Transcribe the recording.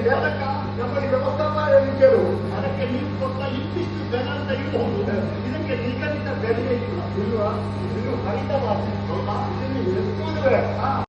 ನಿಮಗೆ? ನಮ್ಮಲ್ಲಿ ವ್ಯವಸ್ಥಾಪನೆ ಕೇಳು ಅದಕ್ಕೆ ನೀವು ಕೊಟ್ಟ ಇಂತಿಷ್ಟು ಜನ ಅಂತ ಇರಬಹುದು ಇದಕ್ಕೆ ನಿಗದಿತ ಬೆಲೆ ಇಲ್ಲ ಇಲ್ವಾ ಇದು ಹರಿತವಾದ ಹೌದಾ? ಎತ್ತುವುದು ಬೇಡ.